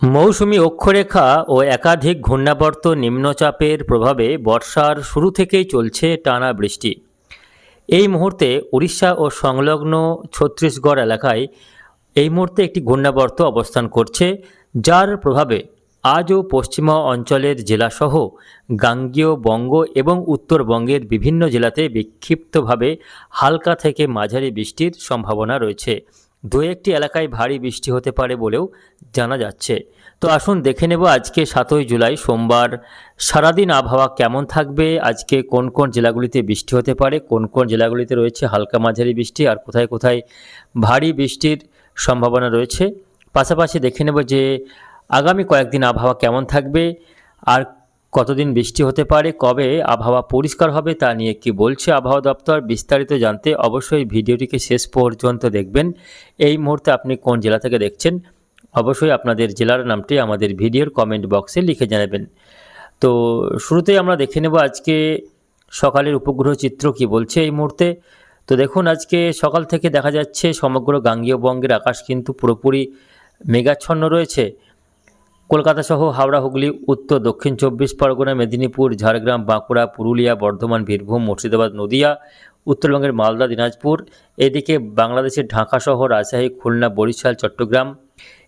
মৌসুমি অক্ষরেখা ও একাধিক ঘূর্ণাবর্ত নিম্নচাপের প্রভাবে বর্ষার শুরু থেকেই চলছে টানা বৃষ্টি। এই মুহূর্তে উড়িষ্যা ও সংলগ্ন ছত্তিশগড় এলাকায় এই মুহূর্তে একটি ঘূর্ণাবর্ত অবস্থান করছে, যার প্রভাবে আজও পশ্চিমা অঞ্চলের জেলাসহ গাঙ্গেয় বঙ্গ এবং উত্তরবঙ্গের বিভিন্ন জেলাতে বিক্ষিপ্তভাবে হালকা থেকে মাঝারি বৃষ্টির সম্ভাবনা রয়েছে। দু একটি এলাকায় ভারী বৃষ্টি হতে পারে বলেও জানা যাচ্ছে। তো আসুন দেখে নেব আজকে সাতই জুলাই সোমবার সারাদিন আবহাওয়া কেমন থাকবে, আজকে কোন কোন জেলাগুলিতে বৃষ্টি হতে পারে, কোন কোন জেলাগুলিতে রয়েছে হালকা মাঝারি বৃষ্টি, আর কোথায় কোথায় ভারী বৃষ্টির সম্ভাবনা রয়েছে। পাশাপাশি দেখে নেব যে আগামী কয়েকদিন আবহাওয়া কেমন থাকবে, আর কতদিন বৃষ্টি হতে পারে, কবে আবহাওয়া পরিষ্কার হবে তা নিয়ে কি বলছে আবহাওয়া দপ্তর বিস্তারিত জানতে অবশ্যই ভিডিওটিকে শেষ পর্যন্ত দেখবেন। এই মুহূর্তে আপনি কোন জেলা থেকে দেখছেন, অবশ্যই আপনাদের জেলার নামটি আমাদের ভিডিওর কমেন্ট বক্সে লিখে জানাবেন। তো শুরুতেই আমরা দেখে নেব আজকে সকালের উপগ্রহ চিত্র কি বলছে এই মুহূর্তে। তো দেখুন, আজকে সকাল থেকে দেখা যাচ্ছে সমগ্র গাঙ্গীয় বঙ্গের আকাশ কিন্তু পুরোপুরি মেঘাচ্ছন্ন রয়েছে। কলকাতা সহ হাওড়া, হুগলি, উত্তর, দক্ষিণ চব্বিশ পরগনা, মেদিনীপুর, ঝাড়গ্রাম, বাঁকুড়া, পুরুলিয়া, বর্ধমান, বীরভূম, মুর্শিদাবাদ, নদিয়া, উত্তরবঙ্গের মালদা, দিনাজপুর, এদিকে বাংলাদেশের ঢাকা সহ রাজশাহী, খুলনা, বরিশাল, চট্টগ্রাম,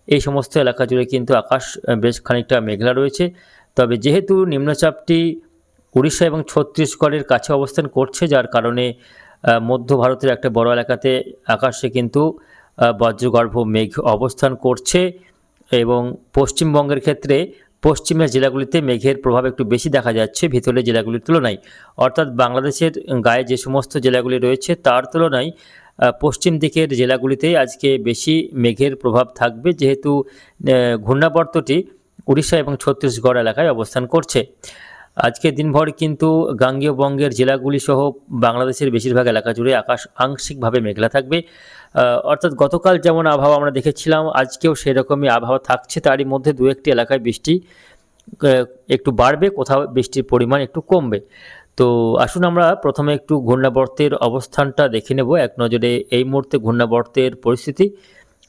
এই সমস্ত এলাকা জুড়ে কিন্তু আকাশ বেশ খানিকটা মেঘলা রয়েছে। তবে যেহেতু নিম্নচাপটি উড়িষ্যা এবং ছত্তিশগড়ের কাছে অবস্থান করছে, যার কারণে মধ্য ভারতের একটা বড় এলাকাতে আকাশে কিন্তু বজ্রগর্ভ মেঘ অবস্থান করছে। এবং পশ্চিমবঙ্গের ক্ষেত্রে পশ্চিমের জেলাগুলিতে মেঘের প্রভাব একটু বেশি দেখা যাচ্ছে, ভিতরের জেলাগুলির তুলনায়। অর্থাৎ বাংলাদেশের গায়ে যে সমস্ত জেলাগুলি রয়েছে, তার তুলনায় পশ্চিম দিকের জেলাগুলিতেই আজকে বেশি মেঘের প্রভাব থাকবে যেহেতু ঘূর্ণাবর্তটি উড়িষ্যা এবং ছত্তিশগড় এলাকায় অবস্থান করছে। আজকে দিনভর কিন্তু গাঙ্গেয় বঙ্গের জেলাগুলি সহ বাংলাদেশের বেশিরভাগ এলাকা জুড়ে আকাশ আংশিকভাবে মেঘলা থাকবে। অর্থাৎ গতকাল যেমন আবহাওয়া আমরা দেখেছিলাম, আজকেও সেরকমই আবহাওয়া থাকছে। তারই মধ্যে দু একটি এলাকায় বৃষ্টি একটু বাড়বে, কোথাও বৃষ্টির পরিমাণ একটু কমবে। তো আসুন আমরা প্রথমে একটু ঘূর্ণাবর্তের অবস্থানটা দেখে নেব। এক নজরে এই মুহূর্তে ঘূর্ণাবর্তের পরিস্থিতি।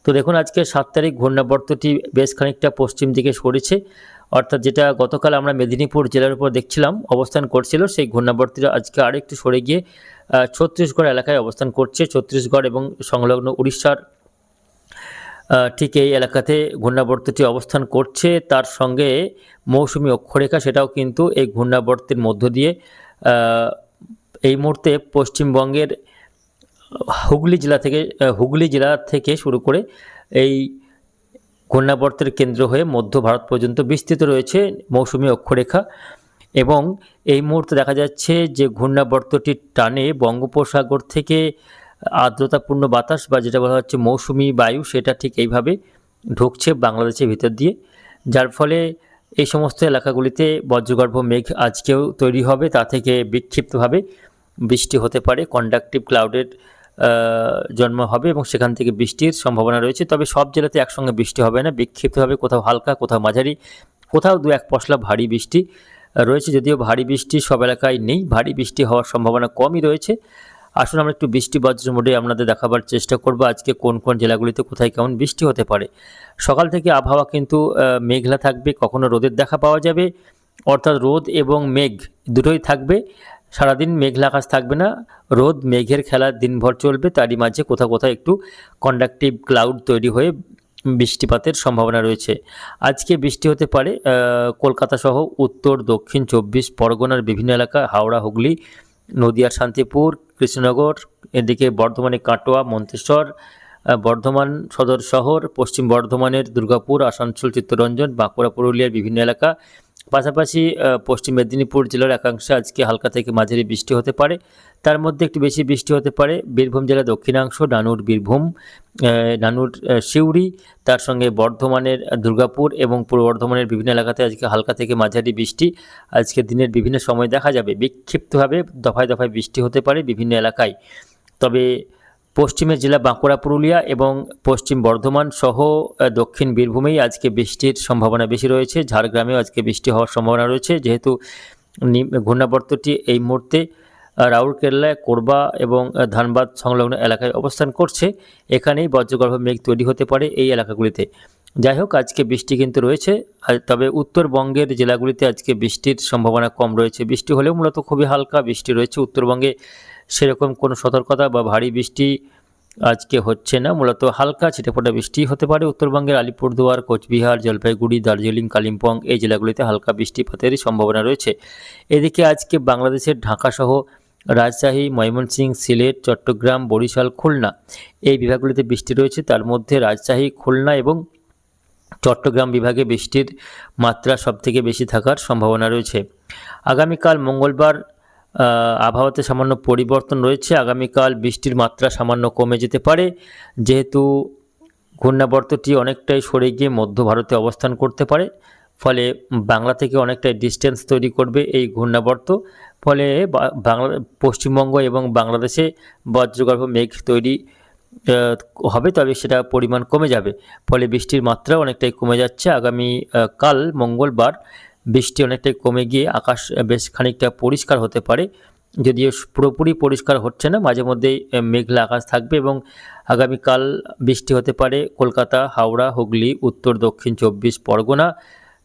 তো দেখুন, আজকে সাত তারিখ ঘূর্ণাবর্তটি বেশ খানিকটা পশ্চিম দিকে সরেছে। অর্থাৎ যেটা গতকাল আমরা মেদিনীপুর জেলার উপর দেখছিলাম, অবস্থান করছিল, সেই ঘূর্ণাবর্তটা আজকে আরেকটু সরে গিয়ে ছত্তিশগড় এলাকায় অবস্থান করছে। ছত্তিশগড় এবং সংলগ্ন উড়িষ্যার ঠিক এই এলাকাতে ঘূর্ণাবর্তটি অবস্থান করছে। তার সঙ্গে মৌসুমি অক্ষরেখা, সেটাও কিন্তু এই ঘূর্ণাবর্তের মধ্য দিয়ে এই মুহূর্তে পশ্চিমবঙ্গের হুগলি জেলা থেকে হুগলি জেলা থেকে শুরু করে এই ঘূর্ণাবর্তের কেন্দ্র হয়ে মধ্য ভারত পর্যন্ত বিস্তৃত রয়েছে মৌসুমি অক্ষরেখা এবং এই মুহূর্তে দেখা যাচ্ছে যে ঘূর্ণাবর্তটির টানে বঙ্গোপসাগর থেকে আর্দ্রতাপূর্ণ বাতাস বা যেটা বলা হচ্ছে মৌসুমি বায়ু, সেটা ঠিক এইভাবে ঢুকছে বাংলাদেশের ভিতর দিয়ে। যার ফলে এই সমস্ত এলাকাগুলিতে বজ্রগর্ভ মেঘ আজকেও তৈরি হবে, তা থেকে বিক্ষিপ্তভাবে বৃষ্টি হতে পারে। কন্ডাক্টিভ ক্লাউডের জন্ম হবে এবং সেখান থেকে বৃষ্টির সম্ভাবনা রয়েছে। তবে সব জেলাতে একসঙ্গে বৃষ্টি হবে না। বিক্ষিপ্তভাবে কোথাও হালকা, কোথাও মাঝারি, কোথাও দু এক পশলা ভারী বৃষ্টি রয়েছে। যদিও ভারী বৃষ্টি সব এলাকায় নেই। ভারী বৃষ্টি হওয়ার সম্ভাবনা কমই রয়েছে। আসুন আমরা একটু বৃষ্টি বজ্র মোডে আপনাদের দেখাবার চেষ্টা করব আজকে কোন কোন জেলাগুলিতে কোথায় কেমন বৃষ্টি হতে পারে। সকাল থেকে আবহাওয়া কিন্তু মেঘলা থাকবে। কখনো রোদের দেখা পাওয়া যাবে। অর্থাৎ রোদ এবং মেঘ দুটোই থাকবে। সারাদিন মেঘলা আকাশ থাকবে না, রোদ, মেঘের খেলা, দিনভর চলবে, তারই মাঝে কোথাও কোথাও একটু কন্ডাক্টিভ ক্লাউড তৈরি হয়ে বৃষ্টিপাতের সম্ভাবনা রয়েছে। আজকে বৃষ্টি হতে পারে কলকাতা সহ উত্তর, দক্ষিণ চব্বিশ পরগনার বিভিন্ন এলাকা, হাওড়া, হুগলি, নদিয়ার শান্তিপুর, কৃষ্ণনগর, এদিকে বর্ধমানে কাটোয়া, মন্তেশ্বর বর্ধমান সদর শহর, পশ্চিম বর্ধমানের দুর্গাপুর, আসানসোল, চিত্তরঞ্জন, বাঁকুড়া, পুরুলিয়ার বিভিন্ন এলাকা পাশাপাশি পশ্চিম মেদিনীপুর জেলার একাংশে আজকে হালকা থেকে মাঝারি বৃষ্টি হতে পারে। তার মধ্যে একটু বেশি বৃষ্টি হতে পারে। বীরভূম জেলার দক্ষিণাংশ, নানুর বীরভূম নানুর সিউড়ি, তার সঙ্গে বর্ধমানের দুর্গাপুর এবং পূর্ব বর্ধমানের বিভিন্ন এলাকাতে আজকে হালকা থেকে মাঝারি বৃষ্টি। আজকে দিনের বিভিন্ন সময় দেখা যাবে। বিক্ষিপ্তভাবে দফায় দফায় বৃষ্টি হতে পারে বিভিন্ন এলাকায়। তবে পশ্চিমের জেলা বাঁকুড়া, পুরুলিয়া এবং পশ্চিম বর্ধমান সহ দক্ষিণ বীরভূমেই আজকে বৃষ্টির সম্ভাবনা বেশি রয়েছে। ঝাড়গ্রামেও আজকে বৃষ্টি হওয়ার সম্ভাবনা রয়েছে। যেহেতু ঘূর্ণাবর্তটি এই মুহূর্তে রাউরকেল্লায়, কোরবা এবং ধানবাদ সংলগ্ন এলাকায় অবস্থান করছে। এখানেই বজ্রগর্ভ মেঘ তৈরি হতে পারে এই এলাকাগুলিতে। যাই হোক, আজকে বৃষ্টি কিন্তু রয়েছে। তবে উত্তরবঙ্গের জেলাগুলিতে আজকে বৃষ্টির সম্ভাবনা কম রয়েছে। বৃষ্টি হলেও মূলত খুবই হালকা বৃষ্টি রয়েছে। উত্তরবঙ্গে সেরকম কোনো সতর্কতা বা ভারী বৃষ্টি আজকে হচ্ছে না। মূলত হালকা ছিটেফোঁটা বৃষ্টি হতে পারে উত্তরবঙ্গের আলিপুরদুয়ার, কোচবিহার, জলপাইগুড়ি, দার্জিলিং, কালিম্পং এই জেলাগুলিতে হালকা বৃষ্টিপাতেরই সম্ভাবনা রয়েছে। এদিকে আজকে বাংলাদেশের ঢাকাসহ রাজশাহী ময়মনসিংহ সিলেট, চট্টগ্রাম, বরিশাল, খুলনা এই বিভাগগুলিতে বৃষ্টি রয়েছে। তার মধ্যে রাজশাহী, খুলনা এবং চট্টগ্রাম বিভাগে বৃষ্টির মাত্রা সবথেকে বেশি থাকার সম্ভাবনা রয়েছে। আগামীকাল মঙ্গলবার আবহাওয়াতে সামান্য পরিবর্তন রয়েছে। আগামীকাল বৃষ্টির মাত্রা সামান্য কমে যেতে পারে। যেহেতু ঘূর্ণাবর্তটি অনেকটাই সরে গিয়ে মধ্য ভারতে অবস্থান করতে পারে, ফলে বাংলা থেকে অনেকটাই ডিস্টেন্স তৈরি করবে এই ঘূর্ণাবর্ত। ফলে বাংলা, পশ্চিমবঙ্গ এবং বাংলাদেশে বজ্রগর্ভ মেঘ তৈরি হবে, তবে সেটা পরিমাণ কমে যাবে। ফলে বৃষ্টির মাত্রা অনেকটাই কমে যাচ্ছে। আগামী কাল মঙ্গলবার বৃষ্টি অনেকটাই কমে গিয়ে আকাশ বেশ খানিকটা পরিষ্কার হতে পারে। যদিও পুরোপুরি পরিষ্কার হচ্ছে না, মাঝে মধ্যেই মেঘলা আকাশ থাকবে এবং আগামীকাল বৃষ্টি হতে পারে। কলকাতা, হাওড়া, হুগলি, উত্তর, দক্ষিণ চব্বিশ পরগনা,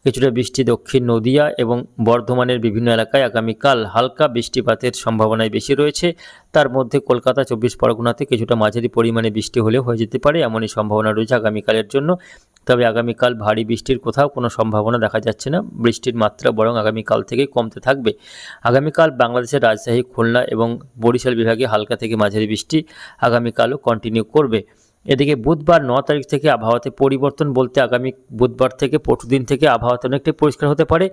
কিছুটা বৃষ্টি দক্ষিণ নদিয়া এবং বর্ধমানের বিভিন্ন এলাকায় আগামীকাল হালকা বৃষ্টিপাতের সম্ভাবনাই বেশি রয়েছে। তার মধ্যে কলকাতা, চব্বিশ পরগনাতে কিছুটা মাঝারি পরিমাণে বৃষ্টি হলেও হয়ে যেতে পারে, এমনই সম্ভাবনা রয়েছে আগামীকালের জন্য। তবে আগামীকাল ভারী বৃষ্টির কোথাও কোনো সম্ভাবনা দেখা যাচ্ছে না। বৃষ্টির মাত্রা বরং আগামীকাল থেকে কমতে থাকবে। আগামীকাল বাংলাদেশের রাজশাহী খুলনা এবং বরিশাল বিভাগে হালকা থেকে মাঝারি বৃষ্টি আগামীকালও কন্টিনিউ করবে। এদিকে বুধবার ন তারিখ থেকে আবহাওয়াতে পরিবর্তন বলতে আগামী বুধবার থেকে পরশুদিন থেকে আবহাওয়াতে অনেকটাই পরিষ্কার হতে পারে।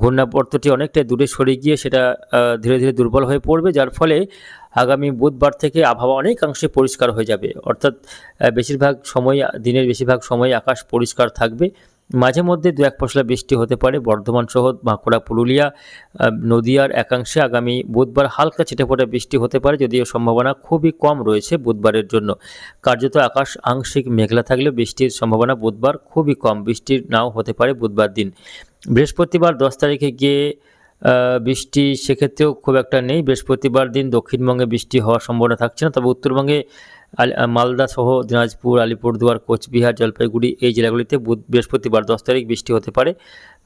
ঘূর্ণাবর্তটি অনেকটাই দূরে সরে গিয়ে সেটা ধীরে ধীরে দুর্বল হয়ে পড়বে, যার ফলে আগামী বুধবার থেকে আবহাওয়া অনেকাংশে পরিষ্কার হয়ে যাবে। অর্থাৎ বেশিরভাগ সময়, দিনের বেশিরভাগ সময় আকাশ পরিষ্কার থাকবে। মাঝে মধ্যে দু এক পশলা বৃষ্টি হতে পারে। বর্ধমান সহ বাঁকুড়া, পুরুলিয়া নদিয়ার একাংশে আগামী বুধবার হালকা ছিটেফোঁটা বৃষ্টি হতে পারে, যদিও সম্ভাবনা খুবই কম রয়েছে বুধবারের জন্য। কার্যত আকাশ আংশিক মেঘলা থাকলেও বৃষ্টির সম্ভাবনা বুধবার খুবই কম, বৃষ্টির নাও হতে পারে বুধবার দিন। বৃহস্পতিবার দশ তারিখে গিয়ে বৃষ্টি সেক্ষেত্রেও খুব একটা নেই। বৃহস্পতিবার দিন দক্ষিণবঙ্গে বৃষ্টি হওয়ার সম্ভাবনা থাকছে না, তবে উত্তরবঙ্গে মালদা সহ দিনাজপুর, আলিপুরদুয়ার, কোচবিহার, জলপাইগুড়ি এই জেলাগুলিতে বুধ, বৃহস্পতিবার দশ তারিখ বৃষ্টি হতে পারে।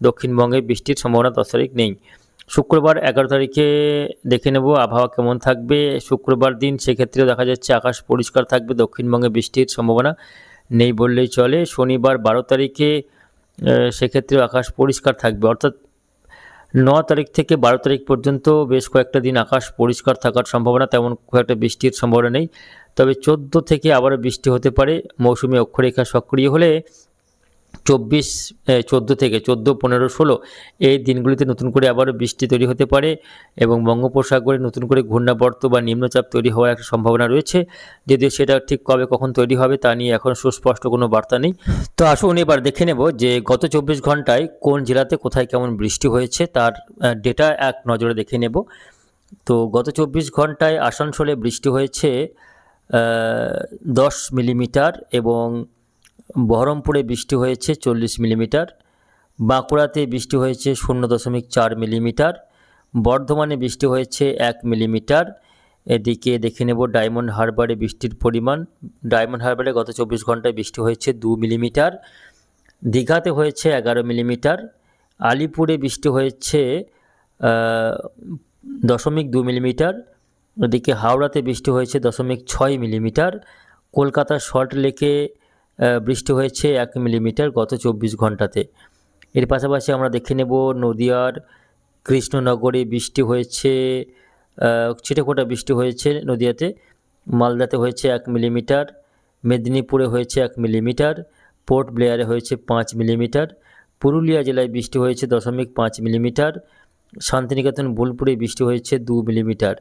দক্ষিণবঙ্গে বৃষ্টির সম্ভাবনা দশ তারিখ নেই। শুক্রবার এগারো তারিখে দেখে নেব আবহাওয়া কেমন থাকবে। শুক্রবার দিন সেক্ষেত্রেও দেখা যাচ্ছে আকাশ পরিষ্কার থাকবে। দক্ষিণবঙ্গে বৃষ্টির সম্ভাবনা নেই বললেই চলে। শনিবার বারো তারিখে সেক্ষেত্রেও আকাশ পরিষ্কার থাকবে। অর্থাৎ ন তারিখ থেকে বারো তারিখ পর্যন্ত বেশ কয়েকটা দিন আকাশ পরিষ্কার থাকার সম্ভাবনা, তেমন একটা বৃষ্টির সম্ভাবনা নেই। তবে চোদ্দ থেকে আবারও বৃষ্টি হতে পারে। মৌসুমি অক্ষরেখা সক্রিয় হলে চব্বিশ চোদ্দ থেকে চোদ্দ, পনেরো, ষোলো এই দিনগুলিতে নতুন করে আবারও বৃষ্টি তৈরি হতে পারে এবং বঙ্গোপসাগরে নতুন করে ঘূর্ণাবর্ত বা নিম্নচাপ তৈরি হওয়ার একটা সম্ভাবনা রয়েছে। যদিও সেটা ঠিক কবে কখন তৈরি হবে তা নিয়ে এখন সুস্পষ্ট কোনো বার্তা নেই। তো আসুন এবার দেখে নেব যে গত চব্বিশ ঘন্টায় কোন জেলাতে কোথায় কেমন বৃষ্টি হয়েছে তার ডেটা এক নজরে দেখে নেব। তো গত চব্বিশ ঘন্টায় আসানসোলে বৃষ্টি হয়েছে দশ মিলিমিটার এবং বহরমপুরে বৃষ্টি হয়েছে চল্লিশ মিলিমিটার, বাঁকুড়াতে বৃষ্টি হয়েছে শূন্য দশমিক চার মিলিমিটার, বর্ধমানে বৃষ্টি হয়েছে এক মিলিমিটার। এদিকে দেখে নেব ডায়মন্ড হারবারে বৃষ্টির পরিমাণ। ডায়মন্ড হারবারে গত চব্বিশ ঘন্টায় বৃষ্টি হয়েছে দু মিলিমিটার, দীঘাতে হয়েছে এগারো মিলিমিটার, আলিপুরে বৃষ্টি হয়েছে দশমিক দু মিলিমিটার ওদিকে হাওড়াতে বৃষ্টি হয়েছে দশমিক ছয় মিলিমিটার কলকাতার সল্ট লেকে বৃষ্টি হয়েছে এক মিলিমিটার গত চব্বিশ ঘন্টাতে এর পাশাপাশি আমরা দেখে নেব নদিয়ার কৃষ্ণনগরে বৃষ্টি হয়েছে ছিটেফোঁটা বৃষ্টি হয়েছে নদিয়াতে, মালদাতে হয়েছে এক মিলিমিটার, মেদিনীপুরে হয়েছে এক মিলিমিটার, পোর্ট ব্লেয়ারে হয়েছে পাঁচ মিলিমিটার, পুরুলিয়া জেলায় বৃষ্টি হয়েছে দশমিক পাঁচ মিলিমিটার, শান্তিনিকেতন বোলপুরে বৃষ্টি হয়েছে দু মিলিমিটার।